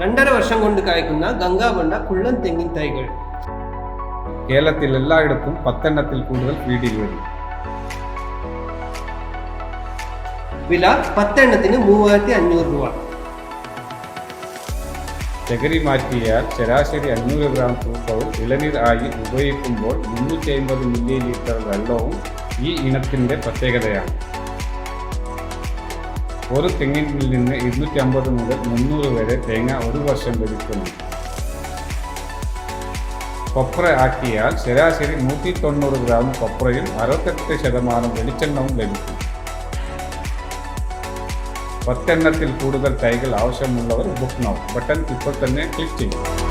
രണ്ടര വർഷം കൊണ്ട് കായ്ക്കുന്ന ഗംഗാബണ്ട കുള്ളൻ തെങ്ങിൻ തൈകൾ. കേരളത്തിൽ എല്ലായിടത്തും പത്തെണ്ണത്തിൽ കൂടുതൽ ഫ്രീ വരും. വില പത്തെണ്ണത്തിന് മൂവായിരത്തി അഞ്ഞൂറ് രൂപ. ചകരി മാറ്റിയാൽ ശരാശരി അഞ്ഞൂറ് ഗ്രാം തൂക്കവും ഇളനീർ ആയി ഉപയോഗിക്കുമ്പോൾ മുന്നൂറ്റി അമ്പത് മില്ലി ലിറ്റർ വെള്ളവും ഈ ഇനത്തിന്റെ പ്രത്യേകതയാണ്. ഒരു തെങ്ങിൽ നിന്ന് ഇരുന്നൂറ്റി അമ്പത് മുതൽ മുന്നൂറ് വരെ തേങ്ങ ഒരു വർഷം ലഭിക്കുന്നു. കൊപ്ര ആക്കിയാൽ ശരാശരി നൂറ്റി തൊണ്ണൂറ് ഗ്രാം കൊപ്രയും അറുപത്തെട്ട് ശതമാനം വെളിച്ചെണ്ണവും ലഭിക്കും. പത്തെണ്ണത്തിൽ കൂടുതൽ തൈകൾ ആവശ്യമുള്ളവർ ബുക്ക് നോ ബട്ടൺ ഇപ്പോൾ തന്നെ ക്ലിക്ക് ചെയ്യും